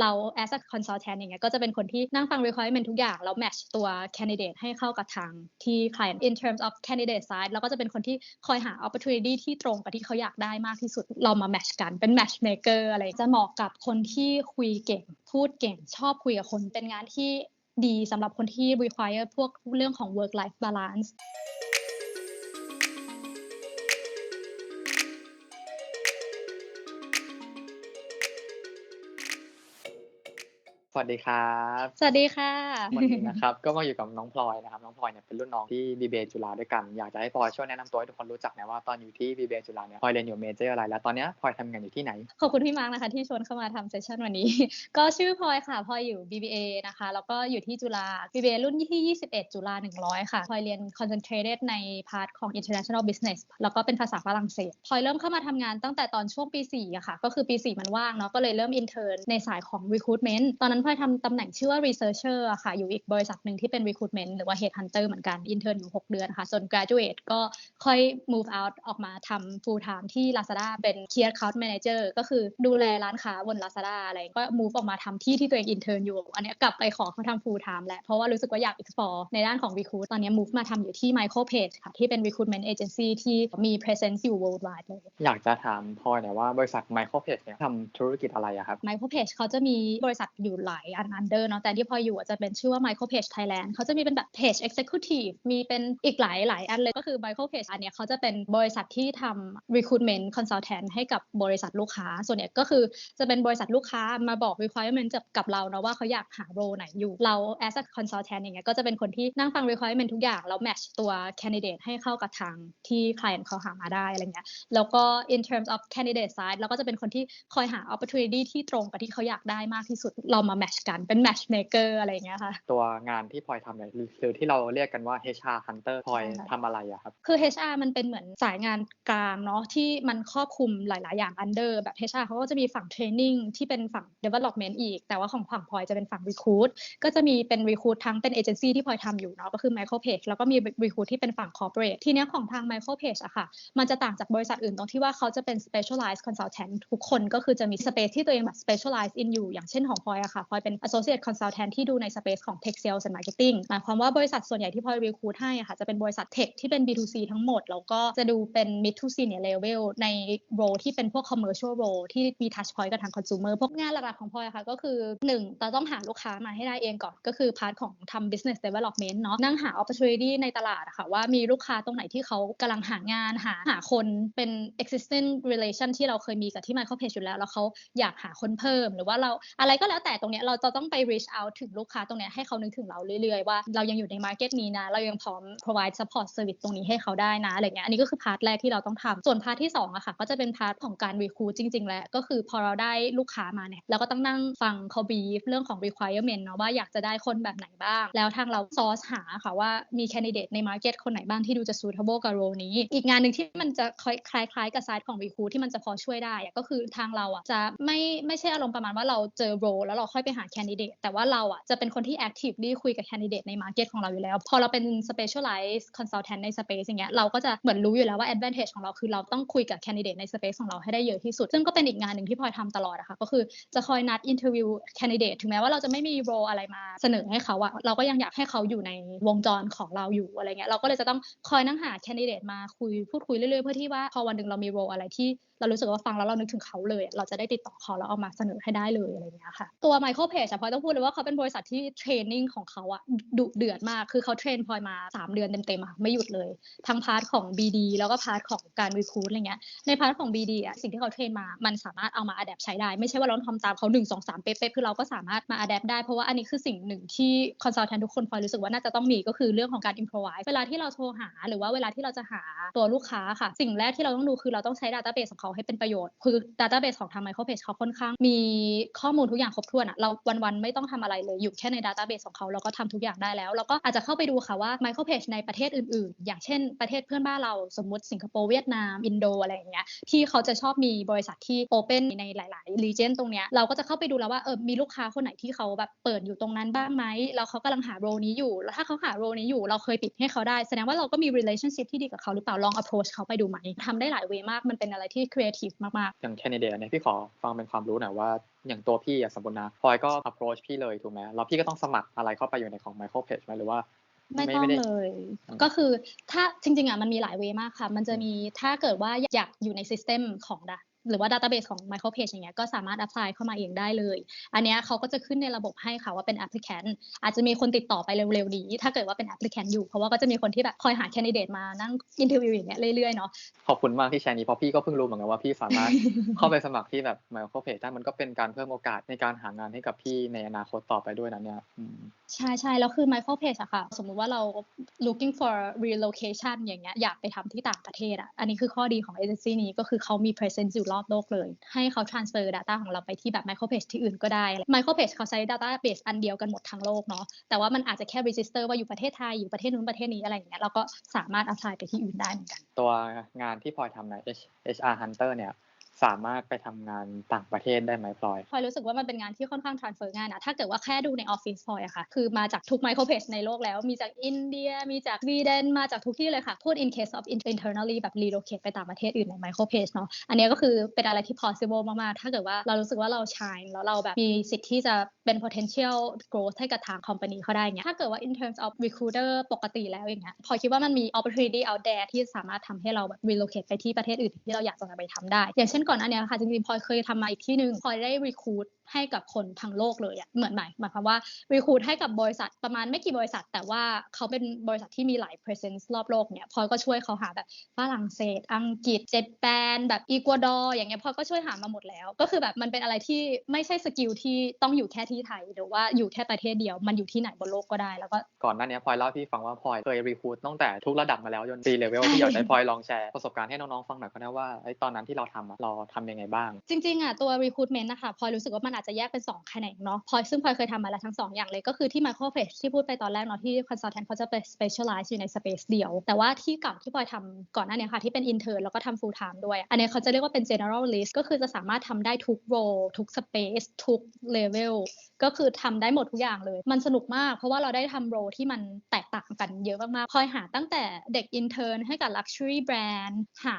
เรา as a consultant อย่างเงี้ยก็จะเป็นคนที่นั่งฟัง requirement ทุกอย่าง แล้ว match ตัว candidate ให้เข้ากับทางที่ client in terms of candidate side เราก็จะเป็นคนที่คอยหา opportunity ที่ตรงกับที่เขาอยากได้มากที่สุด เรามา match กันเป็น matchmaker อะไรจะเหมาะกับคนที่คุยเก่ง พูดเก่ง ชอบคุยกับคนเป็นงานที่ดีสำหรับคนที่ require พวกเรื่องของ work life balance สวัสดีครับ สวัสดีค่ะ วันนี้นะครับก็มาอยู่กับน้องพลอยนะครับ น้องพลอยเนี่ยเป็นรุ่นน้องที่ BBA จุฬาด้วยกัน อยากจะให้พลอยช่วยแนะนำตัวให้ทุกคนรู้จักหนะว่าตอนอยู่ที่ BBA จุฬาเนี่ยพลอยเรียนอยู่เมเจอร์อะไร แล้วตอนเนี้ยพลอยทำงานอยู่ที่ไหน ขอบคุณพี่มาร์กนะคะที่ชวนเข้ามาทำเซสชันวันนี้ ก็ชื่อพลอยค่ะพลอยอยู่ BBA นะคะ แล้วก็อยู่ที่จุฬา BBA รุ่นที่21 จุฬา100 ค่ะพลอยเรียน concentrated ในพาร์ทของ international business แล้วก็เป็นภาษาฝรั่งเศสพลอยเริ่มเข้ามาทำงานตั้งแต่ตอนช่วงปี4อะค่ะ ก็คือปี4มันว่างเนาะก็เลยเริ่ม intern ในสายของ recruitment ตอนนั้นพลอยทำตำแหน่งชื่อว่า researcher อะค่ะ อยู่อีกบริษัทหนึ่งที่เป็น recruitment หรือว่า headhunter เหมือนกัน intern อยู่ 6 เดือนค่ะ ส่วน graduate ก็ค่อย move out ออกมาทำ full time ที่ Lazada เป็น key account manager ก็คือดูแลร้านค้าบน Lazada อะไร ก็ move ออกมาทำที่ที่ตัวเอง intern อยู่ อันนี้กลับไปขอเขาทำ full time แหละ เพราะว่ารู้สึกว่าอยาก explore ในด้านของ recruit ตอนนี้ move มาทำอยู่ที่ Micropage ค่ะ ที่เป็น recruitment agency ที่มี presence อยู่ worldwide เลย อยากจะถามพลอยหน่อยว่าบริษัท Micropage เนี่ยทำธุรกิจอะไรอะครับ Micropage เขาจะมีบริษัทอยู่หลายอัน under เนาะแต่ที่พออยู่จะเป็นชื่อว่า Micropage Thailand เขาจะมีเป็นแบบ page executive มีเป็นอีกหลายหลายอันเลยก็คือ Micropage อันเนี้ยเขาจะเป็นบริษัทที่ทำ recruitment consultant ให้กับบริษัทลูกค้า ส่วนใหญ่ก็คือจะเป็นบริษัทลูกค้ามาบอก requirement กับกับเราเนาะว่าเขาอยากหา role ไหนอยู่เรา as a consultant อย่างเงี้ยก็จะเป็นคนที่นั่งฟัง requirement ทุกอย่างแล้ว match ตัว candidate ให้เข้ากับทางที่ client เขาหามาได้อะไรเงี้ยแล้วก็ in terms of candidate side เราก็จะเป็นคนที่คอยหา opportunity ที่ตรงกับที่เขาอยากได้มากที่สุดเรามา match กันเป็น matchmaker อะไรอย่างเงี้ยค่ะตัวงานที่พลอยทำเนี่ยหรือหรือที่เราเรียกกันว่า HR Hunter พลอยใช่ค่ะทำอะไรอะครับคือ HR มันเป็นเหมือนสายงานกลางเนาะที่มันครอบคลุมหลาย ๆ อย่าง under แบบ HR เขาก็จะมีฝั่ง training ที่เป็นฝั่ง development อีก แต่ว่าของฝั่งพลอยจะเป็นฝั่ง recruit ก็จะมีเป็น recruit ทั้งเป็นเอเจนซี่ที่พลอยทำอยู่เนาะก็คือ Micropage แล้วก็มี recruit ที่เป็นฝั่ง corporate ทีเนี้ยของทาง Micropage อะค่ะ มันจะต่างจากบริษัทอื่นตรงที่ว่าเขาจะเป็น specialized consultant ทุกคนก็คือจะมี space ที่ตัวเองแบบ specialize in อยู่อย่างเช่นของพลอยอะค่ะพลอยเป็น associate consultant ที่ดูใน space ของ tech sales and marketing หมายความว่าบริษัทส่วนใหญ่ที่พลอย recruit ให้อะค่ะจะเป็นบริษัท tech ที่เป็น B2C ทั้งหมด แล้วก็จะดูเป็น mid to senior level ใน role ที่เป็นพวก commercial role ที่มี touch point กับทาง consumer พวกงานหลักๆของพลอยอะค่ะก็คือ 1 เราต้องหาลูกค้ามาให้ได้เองก่อน ก็คือพาร์ทของทำ business development เนาะนั่งหา opportunity ในตลาดอะค่ะว่ามีลูกค้าตรงไหนที่เขากำลังหางานหาหาคนเป็น existing relation ที่เราเคยมีกับที่ Micropage อยู่แล้วแล้วเขาอยากหาคนเพิ่ม หรือว่าเราอะไรก็แล้วแต่ตรงเนี้ยเราจะต้องไป reach out ถึงลูกค้าตรงเนี้ยให้เขานึกถึงเราเรื่อยๆ ว่าเรายังอยู่ใน market นี้นะ เรายังพร้อม provide support service ตรงนี้ให้เขาได้นะอะไรเงี้ยอันนี้ก็คือพาร์ทแรกที่เราต้องทำส่วนพาร์ทที่สองอะค่ะก็จะเป็นพาร์ทของการ recruit จริงๆแล้วก็คือพอเราได้ลูกค้ามาเนี่ยเราก็ต้องนั่งฟังเขา brief เรื่องของ requirement เนาะว่าอยากจะได้คนแบบไหนบ้าง แล้วทางเรา source หาค่ะว่ามี candidate ใน market คนไหนบ้างที่ดูจะ suitable กับ role นี้ อีกงานหนึ่งที่มันจะคล้ายๆกับ side ของ recruit ที่มันจะพอช่วยได้ก็คือทางเราอะจะไม่ไม่ใช่อารมณ์ประมาณว่าเราเจอ role แล้วเราค่อยไปหา candidate แต่ว่าเราอะจะเป็นคนที่ actively คุยกับ candidate ใน market ของเราอยู่แล้ว พอเราเป็น specialized consultant ใน space อย่างเงี้ยเราก็จะเหมือนรู้อยู่แล้วว่า advantage ของเราคือเราต้องคุยกับ candidate ใน space ของเราให้ได้เยอะที่สุด ซึ่งก็เป็นอีกงานหนึ่งที่พลอยทำตลอดอะค่ะก็คือจะคอยนัด interview candidate ถึงแม้ว่าเราจะไม่มี role อะไรมาเสนอให้เขาอะเราก็ยังอยากให้เขาอยู่ในวงจรของเราอยู่อะไรเงี้ยเราก็เลยจะต้องคอยนั่งหา candidate มาคุยพูดคุยเรื่อยๆเพื่อที่ว่าพอวันหนึ่งเรามี role อะไรที่เรารู้สึกว่าฟังแล้วเรานึกถึงเขาเลย เราจะได้ติดต่อเขาแล้วเอามาเสนอให้ได้เลยอะไรเงี้ยค่ะตัว Michael Page อะพลอยต้องพูดเลยว่าเขาเป็นบริษัทที่เทรนนิ่งของเขาอะดุเดือดมาก คือเขาเทรนพลอยมา 3 เดือนเต็มๆอะไม่หยุดเลย ทั้งพาร์ทของ BD แล้วก็พาร์ทของการ recruit อะไรเงี้ย ในพาร์ทของ BD อะสิ่งที่เขาเทรนมา มันสามารถเอามา adapt ใช้ได้ ไม่ใช่ว่าเราต้องทำตามเขา 1 2 3 เป๊ะๆ คือเราก็สามารถมา adapt ได้ เพราะว่าอันนี้คือสิ่งหนึ่งที่ consultant ทุกคนพลอยรู้สึกว่าน่าจะต้องมีก็คือเรื่องของการ improvise เวลาที่เราโทรหา หรือว่าเวลาที่เราจะหาตัวลูกค้าค่ะ สิ่งแรกที่เราต้องดูคือเราต้องใช้ database ของเขาให้เป็นประโยชน์ คือ database ของทาง Micropage เขาค่อนข้างมีข้อมูลทุกอย่างครบถ้วนอะเราวันๆไม่ต้องทำอะไรเลยอยู่แค่ใน database ของเขาเราก็ทำทุกอย่างได้แล้วแล้วก็อาจจะเข้าไปดูค่ะว่า Micropage ในประเทศอื่นๆ อย่างเช่นประเทศเพื่อนบ้านเราสมมุติสิงคโปร์เวียดนาม อินโดอะไรอย่างเงี้ยที่เขาจะชอบมีบริษัทที่ open ในหลายๆ region ตรงเนี้ยเราก็จะเข้าไปดูแล้วว่าเออมีลูกค้าคนไหนที่เขาแบบเปิดอยู่ตรงนั้นบ้างไหมแล้วเขากำลังหา role นี้อยู่ แล้วถ้าเขาหา role นี้อยู่เราเคยปิดให้เขาได้ แสดงว่าเราก็มี relationship ที่ดีกับเขาหรือเปล่าลอง approach เขาไปดูไหมทำได้หลายเวมากมันเป็นอะไรที่ creative มากๆอย่างแคนดิเดตเนี่ยพี่ขอฟังเป็นความรู้หน่อยว่าอย่างตัวพี่อะสมมตินะพลอยก็ approach พี่เลยถูกไหมแล้วพี่ก็ต้องสมัครอะไรเข้าไปอยู่ในของ Michael Page ไหมหรือว่าไม่ต้องด้เลยอืมก็คือถ้าจริงๆอะมันมีหลายเวย์มากค่ะ มันจะมีถ้าเกิดว่าอยากอยู่ในซิสเต็มของด หรือว่า Database ของ Michael Page อย่างเงี้ยก็สามารถ apply เข้ามาเองได้เลย อันเนี้ยเขาก็จะขึ้นในระบบให้ค่ะว่าเป็น applicant อาจจะมีคนติดต่อไปเร็วๆนี้ ถ้าเกิดว่าเป็น applicant อยู่ เพราะว่าก็จะมีคนที่แบบคอยหา candidate มานั่ง interview อย่างเงี้ยเรื่อยๆเนาะขอบคุณมากที่แชร์นี้เพราะพี่ก็เพิ่งรู้เหมือนกันว่าพี่สามารถเข้าไปสมัครที่แบบ Michael Page ได้มันก็เป็นการเพิ่มโอกาสในการหางานให้กับพี่ในอนาคตต่อไปด้วยนะเนี่ยอืมใช่ใช่แล้วคือ Michael Page อะค่ะ สมมุติว่าเรา looking for relocation อย่างเงี้ยอยากไปทำที่ต่างประเทศอะอันนี้คือข้อดีของ agency นี้ก็คือเขามี presence อยู่รอบโลกเลย ให้เขา transfer data ของเราไปที่แบบ micropage ที่อื่นก็ได้ micropage เขาใช้ database อันเดียวกันหมดทั้งโลกเนาะแต่ว่ามันอาจจะแค่ register ว่าอยู่ประเทศไทยอยู่ประเทศนู้นประเทศนี้อะไรอย่างเงี้ยเราก็สามารถ apply ไปที่อื่นได้เหมือนกัน ตัวงานที่พลอยทำใน H- HR Hunter เนี่ย สามารถไปทำงานต่างประเทศได้ไหมพลอยพลอยรู้สึกว่ามันเป็นงานที่ค่อนข้าง transfer ง่ายนะ ถ้าเกิดว่าแค่ดูในออฟฟิศพลอยอะค่ะ คือมาจากทุกไมโครเพจในโลกแล้ว มีจากอินเดีย มีจากวีเดน มาจากทุกที่เลยค่ะ พูด in case of internally แบบ relocate ไปต่างประเทศอื่นในไมโครเพจเนาะ อันนี้ก็คือเป็นอะไรที่ possible มาก ๆ ถ้าเกิดว่าเรารู้สึกว่าเรา shine แล้วเราแบบมีสิทธิ์ที่จะเป็น potential growth ให้กับทาง company เขาได้เงี้ยถ้าเกิดว่า in terms of recruiter ปกติแล้วอย่างเงี้ยพลอยคิดว่ามันมี opportunity out there ที่สามารถทำให้เราแบบ relocate ไปที่ประเทศอื่นที่เราอยากจะไปทำได้ อย่างเช่นก่อนหน้านี้ยค่ะจริงๆพลอยเคยทำมาอีกที่หนึ่งพลอยได้ recruit ให้กับคนทั้งโลกเลยอะเหมือนหมายหมายความว่า recruit ให้กับบริษัทประมาณไม่กี่บริษัท แต่ว่าเขาเป็นบริษัทที่มีหลาย presence รอบโลกเนี่ยพลอยก็ช่วยเขาหาแบบฝรั่งเศส อังกฤษเจแปนแบบอีกัวดอร์อย่างเงี้ยพลอยก็ช่วยหามาหมดแล้ว ก็คือแบบมันเป็นอะไรที่ไม่ใช่สกิลที่ต้องอยู่แค่ที่ไทย หรือว่าอยู่แค่ประเทศเดียว มันอยู่ที่ไหนบนโลกก็ได้แล้วก็ก่อนหน้านี้พลอยเล่าให้พี่ฟังว่าพลอยเคยรีคูดตั้งแต่ทุกระดับมาแล้วจน C level ที่อยากให้พลอยลองแชร์ประสบการณ์ให้น้องๆฟังหน่อยก็ได้ว่าไอ้ตอนนั้นที่เราทำอะเราทำยังไงบ้าง จริงๆอะตัว recruitment นะคะพลอยรู้สึกว่ามันอาจจะแยกเป็น2แขนงเนาะพลอยซึ่งพลอยเคยทำมาแล้วทั้ง 2 อย่างเลยก็คือที่ micro page ที่พูดไปตอนแรกเนาะที่ consultant เขาจะไป specialize อยู่ใน space เดียว แต่ว่าที่เก่าที่พลอยทำก่อนหน้านี้ค่ะที่เป็น intern แล้วก็ทำ full time ด้วย อันนี้เขาจะเรียกว่าเป็น generalist ก็คือจะสามารถทำได้ทุก role ทุก space ทุก level ก็คือทำได้หมดทุกอย่างเลย มันสนุกมาก เพราะว่าเราได้ทำโรที่มันแตกต่างกันเยอะมากๆพลอยหาตั้งแต่เด็ก intern ให้กับ luxury brand หา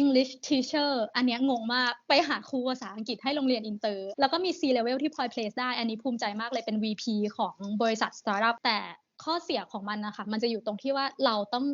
English teacher อันนี้งงมาก ไปหาครูภาษาอังกฤษให้โรงเรียนอินเตอร์ แล้วก็มี C level ที่พลอย place ได้ อันนี้ภูมิใจมากเลยเป็น VP ของบริษัท startup แต่ข้อเสียของมันนะคะ มันจะอยู่ตรงที่ว่าเราต้อง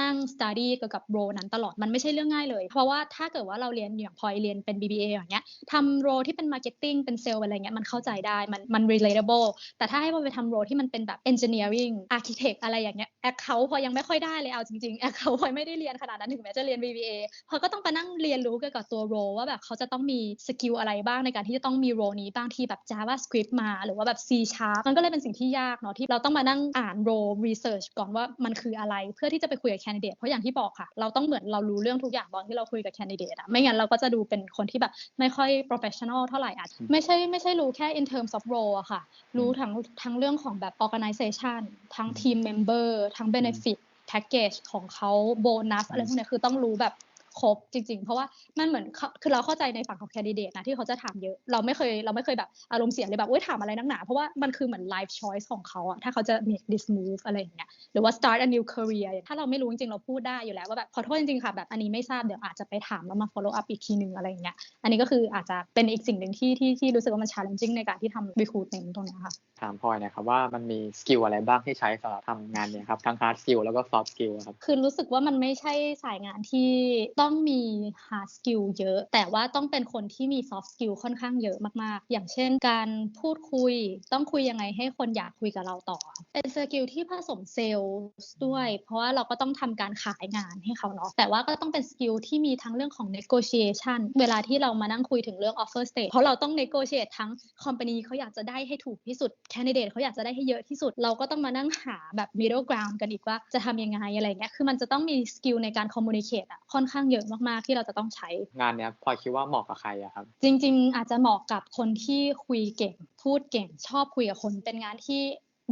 นั่ง study เกี่ยวกับโรนั้นตลอดมันไม่ใช่เรื่องง่ายเลย เพราะว่าถ้าเกิดว่าเราเรียนอย่างพลอยเรียนเป็น BBA อย่างเงี้ยทำโรที่เป็น marketing เป็น sales อะไรเงี้ยมันเข้าใจได้มันมัน relatable แต่ถ้าให้พลอยไปทำโรที่มันเป็นแบบ engineering architect อะไรอย่างเงี้ย account พลอยยังไม่ค่อยได้เลยเอาจริงๆ account พลอยไม่ได้เรียนขนาดนั้นถึงแม้จะเรียน BBA พลอยก็ต้องไปนั่งเรียนรู้เกี่ยวกับตัวโรว่าแบบเขาจะต้องมีสกิลอะไรบ้างในการที่จะต้องมีโรนี้บางทีแบบ JavaScript มาหรือว่าแบบ C sharp มันก็เลยเป็นสิ่งที่ยากเนาะที่เราต้องมานั่งอ่านโร research ก่อนว่ามันคืออะไรเพื่อที่จะไปคุยกับ candidate เพราะอย่างที่บอกค่ะ เราต้องเหมือนเรารู้เรื่องทุกอย่างตอนที่เราคุยกับ candidate อะไม่งั้นเราก็จะดูเป็นคนที่แบบไม่ค่อย professional เท่าไหร่อาจไม่ใช่ไม่ใช่รู้แค่ in terms of role อะค่ะ รู้ทั้งทั้งเรื่องของแบบ organization ทั้ง team member ทั้ง benefit package ของเขาโบนัสอะไรพวกเนี้ยคือต้องรู้แบบ ครบจริง ๆ เพราะว่ามันเหมือนเขาคือเราเข้าใจในฝั่งของ candidate นะที่เขาจะถามเยอะเราไม่เคยเราไม่เคยแบบอารมณ์เสียเลยแบบเอ้ยถามอะไรนักหนา เพราะว่ามันคือเหมือน life choice ของเขาอะถ้าเขาจะ make this move อะไรอย่างเงี้ยหรือว่า start a new career ถ้าเราไม่รู้จริงๆเราพูดได้อยู่แล้วว่าแบบขอโทษจริงๆค่ะแบบอันนี้ไม่ทราบเดี๋ยวอาจจะไปถามแล้วมา follow up อีกทีนึงอะไรอย่างเงี้ยอันนี้ก็คืออาจจะเป็นอีกสิ่งหนึ่งที่ที่ที่รู้สึกว่ามัน challenging ในการที่ทำ recruitment ตรงเนี้ยค่ะถามพลอยหนะครับว่ามันมีสกิลอะไรบ้างที่ใช้สำหรับทำงานเนี่ยครับทั้ง hard skill แล้วก็ soft skill ครับคือรู้สึกว่ามันไม่ใช่สายงานที่ต้องมี hard skill เยอะ แต่ว่าต้องเป็นคนที่มี soft skill ค่อนข้างเยอะมากๆ อย่างเช่นการพูดคุย ต้องคุยยังไงให้คนอยากคุยกับเราต่อ เป็นสกิลที่ผสมเซลล์ด้วย เพราะว่าเราก็ต้องทำการขายงานให้เขาเนาะ แต่ว่าก็ต้องเป็นสกิลที่มีทั้งเรื่องของ negotiation เวลาที่เรามานั่งคุยถึงเรื่อง offer stage เพราะเราต้อง negotiate ทั้ง company เขาอยากจะได้ให้ถูกที่สุด candidate เขาอยากจะได้ให้เยอะที่สุด เราก็ต้องมานั่งหาแบบ middle ground กันอีกว่าจะทำยังไงอะไรเงี้ย คือมันจะต้องมีสกิลในการ communicate อะค่อนข้างเยอะมากๆที่เราจะต้องใช้ งานเนี้ยพลอยคิดว่าเหมาะกับใครอะครับ จริง ๆ อาจจะเหมาะกับคนที่คุยเก่ง พูดเก่งชอบคุยกับคนเป็นงานที่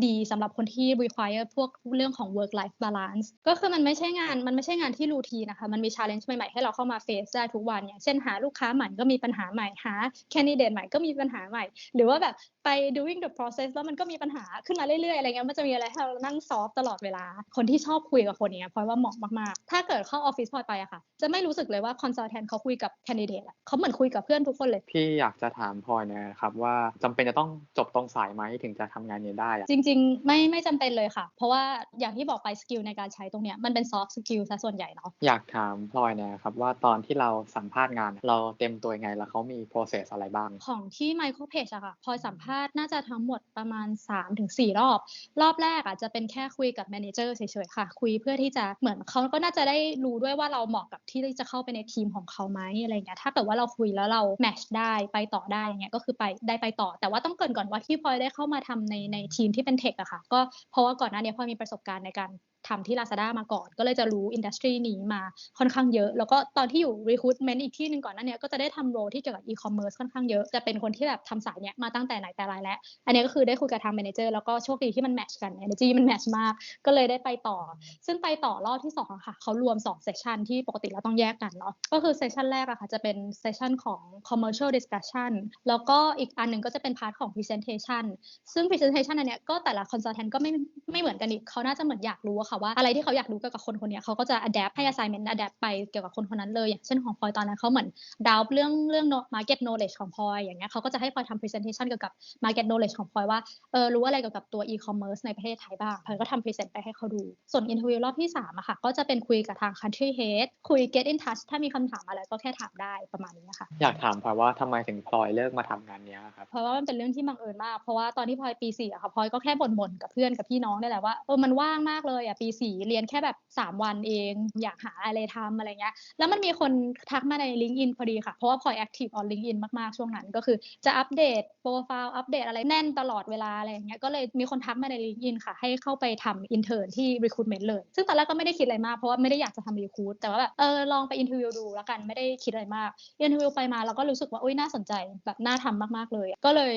ดีสำหรับคนที่ require พวกเรื่องของ work life balance ก็คือมันไม่ใช่งาน มันไม่ใช่งานที่รูทีนะคะ มันมี challenge ใหม่ๆ ให้เราเข้ามา face ได้ทุกวันอย่างเช่นหาลูกค้าใหม่ก็มีปัญหาใหม่ หา candidate ใหม่ก็มีปัญหาใหม่ หรือว่าแบบไป doing the process แล้วมันก็มีปัญหาขึ้นมาเรื่อยๆ อะไรเงี้ย มันจะมีอะไรให้เรานั่งซอฟตลอดเวลา คนที่ชอบคุยกับคนเนี้ยพลอยว่าเหมาะมากๆ ถ้าเกิดเข้าออฟฟิศพลอยไปอะค่ะ จะไม่รู้สึกเลยว่า consultant เขาคุยกับ candidate อะเขาเหมือนคุยกับเพื่อนทุกคนเลย พี่อยากจะถามพลอยนะครับว่าจำเป็นจะต้องจบตรงสายไหมถึงจะทำงานนี้ได้อะจริง ๆ ไม่ไม่จำเป็นเลยค่ะ เพราะว่าอย่างที่บอกไปสกิลในการใช้ตรงเนี้ยมันเป็น soft skill ซะส่วนใหญ่เนาะอยากถามพลอยนะครับว่าตอนที่เราสัมภาษณ์งาน เราเต็มตัวยังไงแล้วเขามี process อะไรบ้าง ของที่ Micro Page อะค่ะพลอยสัมภาษณ์น่าจะทั้งหมดประมาณ 3-4 รอบ รอบแรกอะจะเป็นแค่คุยกับแมเนเจอร์เฉยๆค่ะ คุยเพื่อที่จะเหมือนเขาก็น่าจะได้รู้ด้วยว่าเราเหมาะกับที่จะเข้าไปในทีมของเขาไหมอะไรเงี้ยถ้าเกิดว่าเราคุยแล้วเราแมชได้ไปต่อได้อย่างเงี้ยก็คือไปได้ไปต่อ แต่ว่าต้องเกรินก่อนว่าที่พลอยได้เข้ามาทำในในทีมที่เป็นเทคอะค่ะ ก็เพราะว่าก่อนหน้านี้พลอยมีประสบการณ์ในการ ทำที่ Lazada มาก่อน ก็เลยจะรู้อินดัสทรีนี้มาค่อนข้างเยอะ แล้วก็ตอนที่อยู่ recruitment อีกที่หนึ่งก่อนหน้านี้ก็จะได้ทำโรที่เกี่ยวกับ e-commerce ค่อนข้างเยอะ จะเป็นคนที่แบบทำสายเนี้ยมาตั้งแต่ไหนแต่ไรแล้ว อันนี้ก็คือได้คุยกับทาง manager แล้วก็โชคดีที่มันแมทช์กัน energy มันแมทช์มาก ก็เลยได้ไปต่อ ซึ่งไปต่อรอบที่2อะค่ะ เขารวม2 session ที่ปกติเราต้องแยกกันเนาะ ก็คือ session แรกอะค่ะจะเป็น session ของ commercial discussion แล้วก็อีกอันหนึ่งก็จะเป็น part ของ presentation ซึ่ง presentation อันเนี้ยก็แต่ละ consultant ก็ไม่ไม่เหมือนกันอีกเขาน่าจะเหมือนอยากรู้อะค่ะว่าอะไรที่เขาอยากรู้เกี่ยวกับคนคนเนี้ยเขาก็จะ adapt ให้ assignment adapt ไปเกี่ยวกับคนคนนั้นเลย อย่างเช่นของพลอยตอนนั้นเขาเหมือนดาวเรื่องเรื่อง market knowledge ของพลอยอย่างเงี้ยเขาก็จะให้พลอยทำ presentation เกี่ยวกับ market knowledge ของพลอยว่าเออรู้อะไรเกี่ยวกับตัว e-commerce ในประเทศไทยบ้างพลอยก็ทำ present ไปให้เขาดู ส่วน interview รอบที่3อะค่ะก็จะเป็นคุยกับทาง country head คุย get in touch ถ้ามีคำถามอะไรก็แค่ถามได้ประมาณนี้ค่ะอยากถามพลอยว่าทำไมถึงพลอยเลิกมาทำงานเนี้ยครับเพราะว่ามันเป็นเรื่องที่บังเอิญมากเพราะว่าตอนที่พลอยปีสี่อะค่ะพลอยก็แค่บ่นๆกับเพื่อนกับพี่น้องนี่แหละว่าเออมันว่างมากเลยอะปีสี่เรียนแค่แบบสามวันเอง อยากหาอะไรทำอะไรเงี้ย แล้วมันมีคนทักมาใน LinkedIn พอดีค่ะ เพราะว่าพลอยแอคทีฟออน LinkedIn มากๆ ช่วงนั้นก็คือจะอัปเดตโปรไฟล์อัปเดตอะไรแน่นตลอดเวลาอะไรเงี้ยก็เลยมีคนทักมาใน LinkedIn ค่ะ ให้เข้าไปทำอินเทอร์ที่ recruitment เลย ซึ่งตอนแรกก็ไม่ได้คิดอะไรมากเพราะว่าไม่ได้อยากจะทำ recruit แต่ว่าแบบเออลองไปอินเทอร์วิวดูแล้วกันไม่ได้คิดอะไรมากอินเทอร์วิวไปมาเราก็รู้สึกว่าอุ้ยน่าสนใจแบบน่าทำมากๆเลย ก็เลย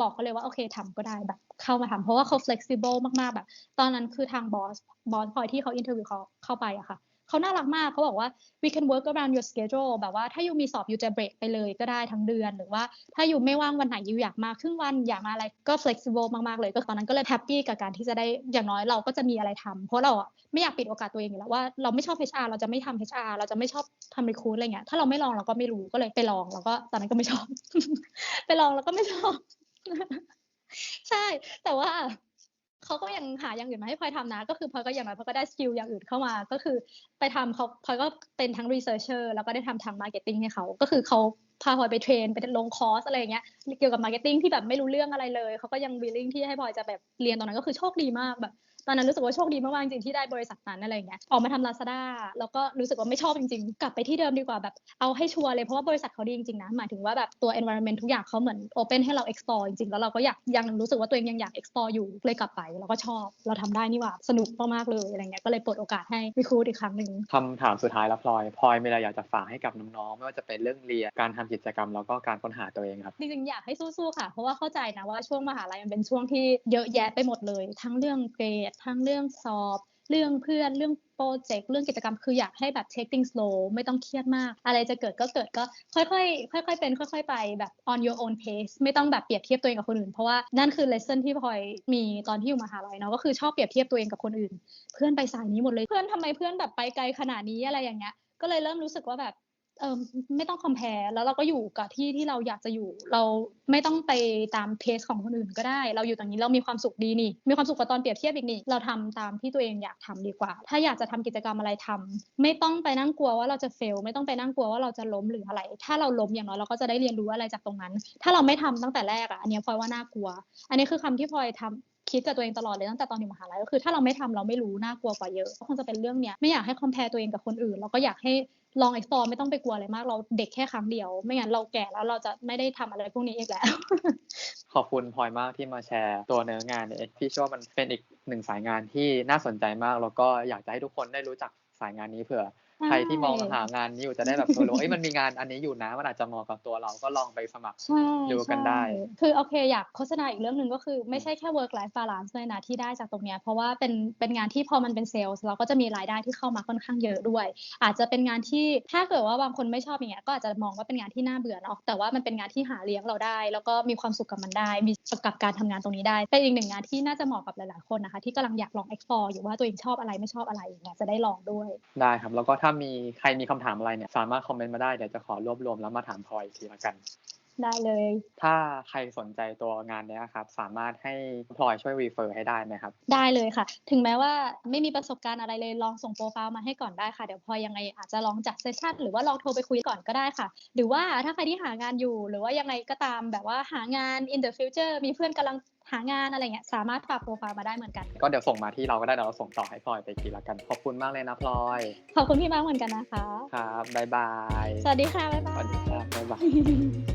บอกเขาเลยว่าโอเคทำก็ได้แบบเข้ามาทำเพราะว่าเขา flexible มากๆแบบ ตอนนั้นคือทางบอสบอสพอยที่เขาอินเทอร์วิวเขาเข้าไปอะค่ะเขาน่ารักมากเขาบอกว่า we can work around your schedule แบบว่าถ้าอยู่มีสอบอยู่จะเบรกไปเลยก็ได้ทั้งเดือน หรือว่าถ้าอยู่ไม่ว่างวันไหนอยู่อยากมาครึ่งวันอยากมาอะไรก็ flexible มากๆเลย ก็ตอนนั้นก็เลยแฮปปี้กับการที่จะได้อย่างน้อยเราก็จะมีอะไรทำเพราะเราไม่อยากปิดโอกาสตัวเองอยู่แล้วว่าเราไม่ชอบ HR เราจะไม่ทำ HR เราจะไม่ชอบทำ recruit อะไรเงี้ยถ้าเราไม่ลองเราก็ไม่รู้ก็เลยไปลองแล้วก็ตอนนั้นก็ไม่ชอบ ไปลองแล้วก็ไม่ชอบ ใช่ แต่ว่าเขาก็ยังหาอย่างอื่นมาให้พลอยทำนะ ก็คือพลอยก็อย่างน้อยพลอยก็ได้สกิลอย่างอื่นเข้ามา ก็คือไปทำเขาพลอยก็เป็นทั้งรีเสิร์ชเชอร์แล้วก็ได้ทำทางมาร์เก็ตติ้งให้เขา ก็คือเขาพาพลอยไปเทรนไปลงคอร์สอะไรอย่างเงี้ยเกี่ยวกับมาร์เก็ตติ้งที่แบบไม่รู้เรื่องอะไรเลยเขาก็ยังวิลลิ่งที่ให้พลอยจะแบบเรียนตอนนั้นก็คือโชคดีมากแบบ ตอนนั้นรู้สึกว่าโชคดีมากๆจริงๆที่ได้บริษัทนั้นอะไรอย่างเงี้ยออกมาทำ Lazada แล้วก็รู้สึกว่าไม่ชอบจริงๆ กลับไปที่เดิมดีกว่าแบบเอาให้ชัวร์เลยเพราะว่าบริษัทเขาดีจริงๆนะหมายถึงว่าแบบตัว environment ทุกอย่างเขาเหมือน open ให้เรา explore จริงๆแล้วเราก็อยากยังรู้สึกว่าตัวเองยังอยาก explore อยู่เลยกลับไปแล้วก็ชอบเราทำได้นี่หว่าสนุกมากๆเลยอะไรเงี้ยก็เลยเปิดโอกาสให้ recruit อีกครั้งหนึ่งคำถามสุดท้ายแล้วพลอยพลอยมีอะไรอยากจะฝากให้กับน้องๆไม่ว่าจะเป็นเรื่องเรียนการทำกิจกรรมแล้วก็การค้นหาตัวเองครับจริงๆอยากให้สู้ๆค่ะ เพราะว่าเข้าใจนะว่าช่วงมหาลัยมันเป็นช่วงที่เยอะแยะไปหมดเลย ทั้งเรื่องเกรดทั้งเรื่องสอบ เรื่องเพื่อนเรื่องโปรเจกต์เรื่องกิจกรรมคืออยากให้แบบ take things slow ไม่ต้องเครียดมาก อะไรจะเกิดก็เกิดก็ค่อยๆ ค่อย ๆ เป็น ค่อย ๆ ไปแบบ on your own pace ไม่ต้องแบบเปรียบเทียบตัวเองกับคนอื่น เพราะว่านั่นคือ lesson ที่พลอยมีตอนที่อยู่มหาลัยเนาะก็คือชอบเปรียบเทียบตัวเองกับคนอื่น เพื่อนไปสายนี้หมดเลยเพื่อนทำไมเพื่อนแบบไปไกลขนาดนี้อะไรอย่างเงี้ยก็เลยเริ่มรู้สึกว่าแบบ เออไม่ต้องคอมเพลแล้วเราก็อยู่กับที่ที่เราอยากจะอยู่ เราไม่ต้องไปตามเพสของคนอื่นก็ได้ เราอยู่ตรงนี้เรามีความสุขดีนี่ มีความสุขกว่าตอนเปรียบเทียบอีกนี่ เราทำตามที่ตัวเองอยากทำดีกว่า ถ้าอยากจะทำกิจกรรมอะไรทำไม่ต้องไปนั่งกลัวว่าเราจะเฟล ไม่ต้องไปนั่งกลัวว่าเราจะล้มหรืออะไร ถ้าเราล้มอย่างน้อยเราก็จะได้เรียนรู้อะไรจากตรงนั้น ถ้าเราไม่ทำตั้งแต่แรกอะ อันนี้พลอยว่าน่ากลัว อันนี้คือคำที่พลอยทำคิดกับตัวเองตลอดเลยตั้งแต่ตอนอยู่มหาลัยก็คือถ้าเราไม่ทำเราไม่รู้น่ากลัวกว่าเยอะก็คงจะเป็นเรื่องเนี้ยไม่อยากให้คอมเพลตัวเองกับคนอื่นแล้วก็อยากให้ ลอง explore ไม่ต้องไปกลัวอะไรมาก เราเด็กแค่ครั้งเดียว ไม่งั้นเราแก่แล้วเราจะไม่ได้ทำอะไรพวกนี้อีกแล้ว ขอบคุณพลอยมากที่มาแชร์ตัวเนื้องานเนี่ยพี่เชื่อว่ามันเป็นอีกหนึ่งสายงานที่น่าสนใจมาก แล้วก็อยากจะให้ทุกคนได้รู้จักสายงานนี้เผื่อ ใครที่มองหางานนี้อยู่จะได้แบบเออรู้ว่าเอ้ยมันมีงานอันนี้อยู่นะมันอาจจะเหมาะกับตัวเราก็ลองไปสมัครใช่ดูกันได้ใช่คือโอเคอยากโฆษณาอีกเรื่องหนึ่งก็คือไม่ใช่แค่ work life balance เลยนะที่ได้จากตรงเนี้ยเพราะว่าเป็นเป็นงานที่พอมันเป็นเซลล์เราก็จะมีรายได้ที่เข้ามาค่อนข้างเยอะด้วย อาจจะเป็นงานที่ถ้าเกิดว่าบางคนไม่ชอบอย่างเงี้ยก็อาจจะมองว่าเป็นงานที่น่าเบื่อเนาะแต่ว่ามันเป็นงานที่หาเลี้ยงเราได้ แล้วก็มีความสุขกับมันได้ มีกับการทำงานตรงนี้ได้ เป็นอีกหนึ่งงานที่น่าจะเหมาะกับหลายๆคนนะคะที่กำลังอยากลอง explore อยู่ว่าตัวเองชอบอะไรไม่ชอบอะไรอย่างเงี้ยจะได้ลองด้วยได้ครับแล้วก็ถ้ามีใครมีคำถามอะไรเนี่ยสามารถคอมเมนต์มาได้เดี๋ยวจะขอรวบรวมแล้วมาถามพลอยอีกทีละกัน ได้เลย ถ้าใครสนใจตัวงานเนี้ยครับ สามารถให้พลอยช่วยรีเฟอร์ให้ได้ไหมครับ ได้เลยค่ะ ถึงแม้ว่าไม่มีประสบการณ์อะไรเลยลองส่งโปรไฟล์มาให้ก่อนได้ค่ะ เดี๋ยวพลอยยังไงอาจจะลองจัดเซสชั่นหรือว่าลองโทรไปคุยก่อนก็ได้ค่ะ หรือว่าถ้าใครที่หางานอยู่หรือว่ายังไงก็ตามแบบว่าหางาน in the future มีเพื่อนกำลังหางานอะไรเงี้ยสามารถฝากโปรไฟล์มาได้เหมือนกัน ก็เดี๋ยวส่งมาที่เราก็ได้เดี๋ยวเราส่งต่อให้พลอยไปอีกทีละกัน ขอบคุณมากเลยนะพลอย ขอบคุณพี่มากเหมือนกันนะคะ ครับบ๊ายบาย สวัสดีค่ะบ๊ายสบาวัสดียครับบ๊ายบาย